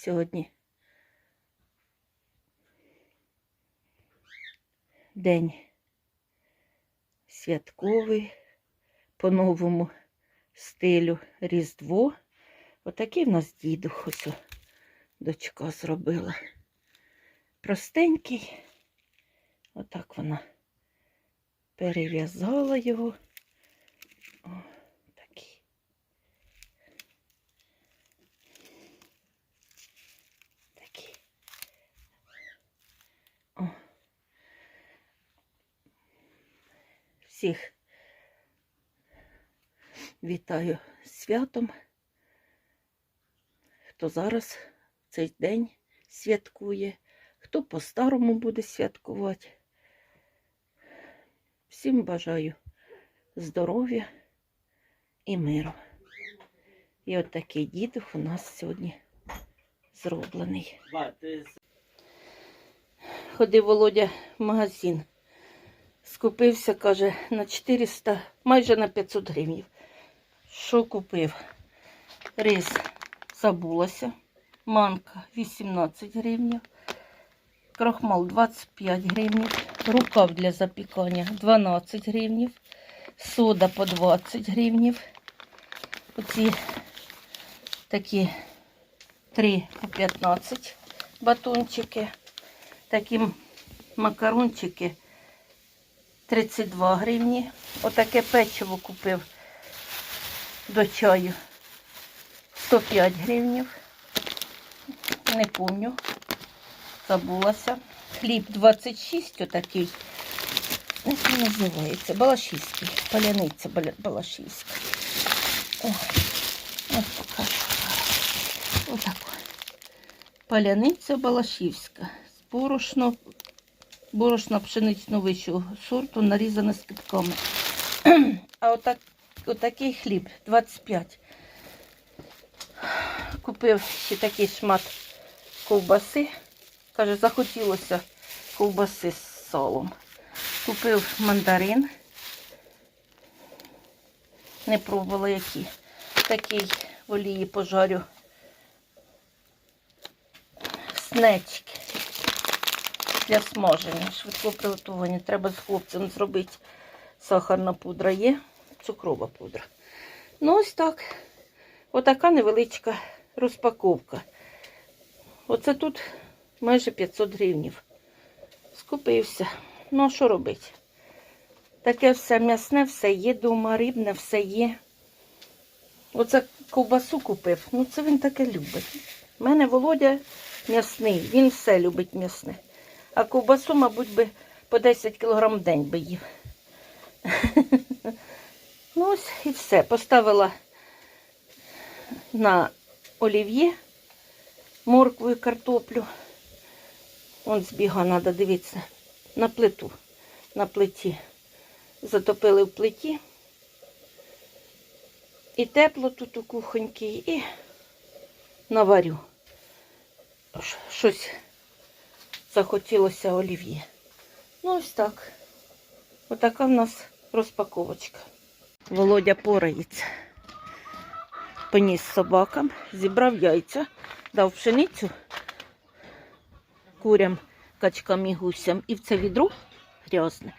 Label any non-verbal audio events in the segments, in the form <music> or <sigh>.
сьогодні день святковий по новому стилю Різдво. Отакий в нас дідух дочка зробила. Простенький. Отак вона перев'язала його. О, такий. Такий. О. Всіх вітаю святом. Хто зараз цей день святкує, хто по-старому буде святкувати. Всім бажаю здоров'я і миру. І от такий дідух у нас сьогодні зроблений. Ходив Володя в магазин. Скупився, каже, на 400, майже на 500 гривень. Що купив? Рис забулася. Манка 18 гривень. Крохмал 25 гривень. Рукав для запікання 12 гривень. Сода по 20 гривень. Оці такі 3 по 15 батончики. Такі макарончики 32 гривні. Отаке печиво купив до чаю 105 гривнів. Не помню. Забулася. Хліб 26 отакий. Як називається? Балашівський. Паляниця Балашівська. О, ось покажу. Отако. Паляниця Балашівська. З борошно, борошна пшенично вищого сорту, нарізана з кипками. А отак, отакий хліб 25. Купив ще такий шмат ковбаси. Каже, захотілося ковбаси з салом. Купив мандарин. Не пробувала які. Такий в олії пожарю. Снечки для смаження, швидкого приготування. Треба з хлопцем зробити. Сахарна пудра є, цукрова пудра. Ну, ось так. Отака невеличка розпаковка. Оце тут майже 500 гривнів. Скупився. Ну, а що робити? Таке все м'ясне, все є дома, рибне, все є. Оце ковбасу купив. Ну, це він таке любить. У мене Володя м'ясний, він все любить м'ясне. А ковбасу, мабуть, би по 10 кг в день би їв. <laughs> Ну ось і все. Поставила на олів'є моркву і картоплю. Вон збіга, треба дивитися, на плиту, на плиті. Затопили в плиті. І тепло тут у кухоньки, і наварю. Щось захотілося олів'є. Ну, ось так. Отака в нас розпаковочка. Володя порається. Поніс собакам, зібрав яйця, дав пшеницю курям, качкам і гусям. І в це відро грязне.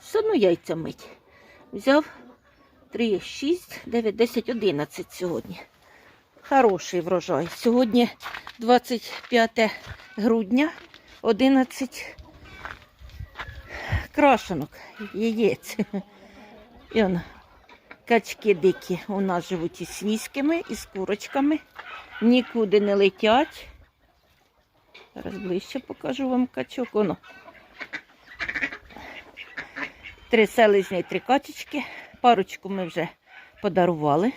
Все одно яйця мить. Взяв 3, 6, 9, 10, 11 сьогодні. Хороший врожай. Сьогодні 25 грудня, 11 крашенок, яєць. І он, качки дикі у нас живуть із свійськими, із курочками. Нікуди не летять. Зараз ближче покажу вам качок. Воно. Три селезні, три качечки. Парочку ми вже подарували.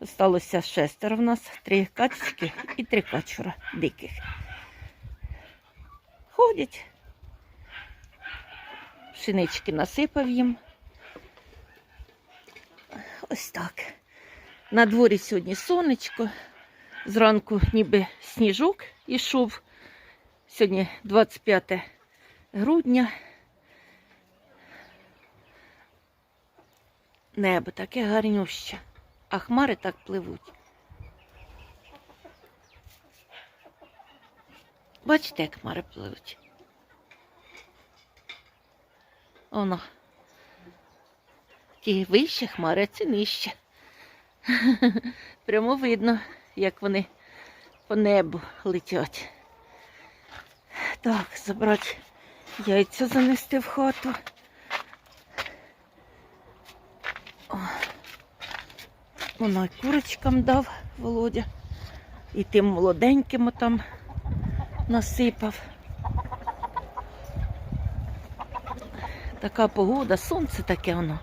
Осталося шестеро в нас, три качечки і три качура диких. Ходять. Пшенички насипав їм. Ось так. На дворі сьогодні сонечко. Зранку ніби сніжок ішов. Сьогодні 25 грудня. Небо таке гарнюще, а хмари так пливуть. Бачите, як хмари пливуть. Воно. Ті вище хмари, а ці нижче. Прямо видно, як вони по небу летять. Так, забрати яйця занести в хату. О. Воно й курочкам дав Володя. І тим молоденьким там насипав. Така погода, сонце таке воно.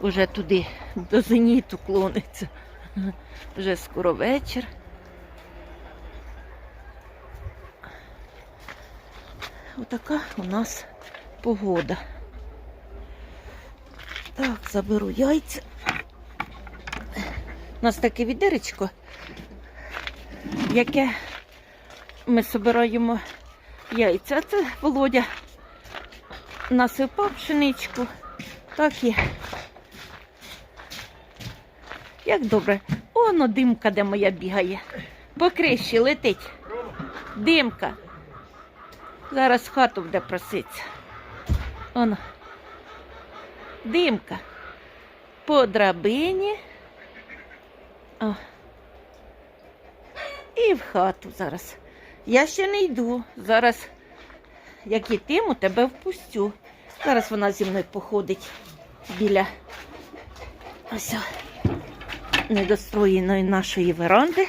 Уже туди до зеніту клониться. Вже скоро вечір. Отака у нас погода. Так, заберу яйця. У нас таке відеречко, яке ми збираємо яйця. Це Володя насипав пшеничку. Так є. Як добре. Оно димка, де моя бігає. По криші летить. Димка. Зараз хату буде проситися. Оно. Димка. По драбині. О. І в хату зараз. Я ще не йду. Зараз, як ітиму, тебе впустю. Зараз вона зі мною походить біля ось недостроєної нашої веранди.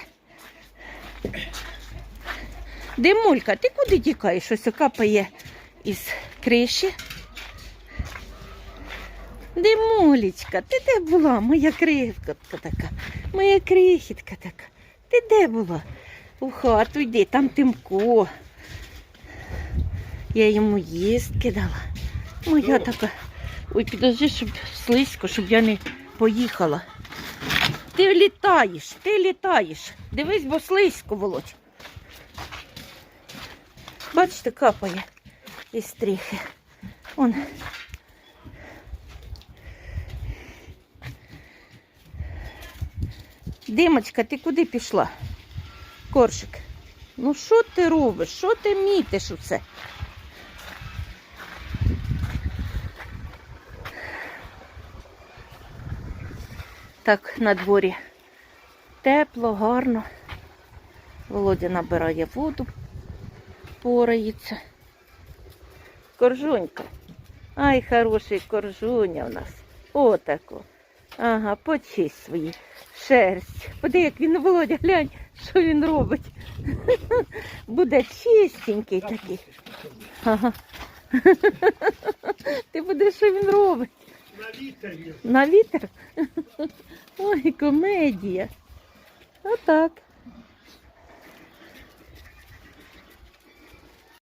Димулька, ти куди тікаєш? Ось капає із криші. Димулечка, ти де була? Моя кривка така, моя крихітка така. Ти де була? У хату йди, там Тимко. Я йому їстки дала. Моя така. Ой, підожди, щоб слизько, щоб я не поїхала. Ти літаєш, ти літаєш. Дивись, бо слизько, Володь. Бачите, капає із стріхи. Он. Димочка, ти куди пішла? Коршик. Ну що ти робиш? Що ти мітиш усе? Так, на дворі тепло, гарно. Володя набирає воду, порається. Коржунька. Ай, хороший коржуня у нас. Отако. Ага, почись свої шерсть. Поди, як він Володя, глянь, що він робить. Буде чистенький такий. Ага. Ти будеш, що він робить? На вітер. На вітер? Ой, комедія. Отак.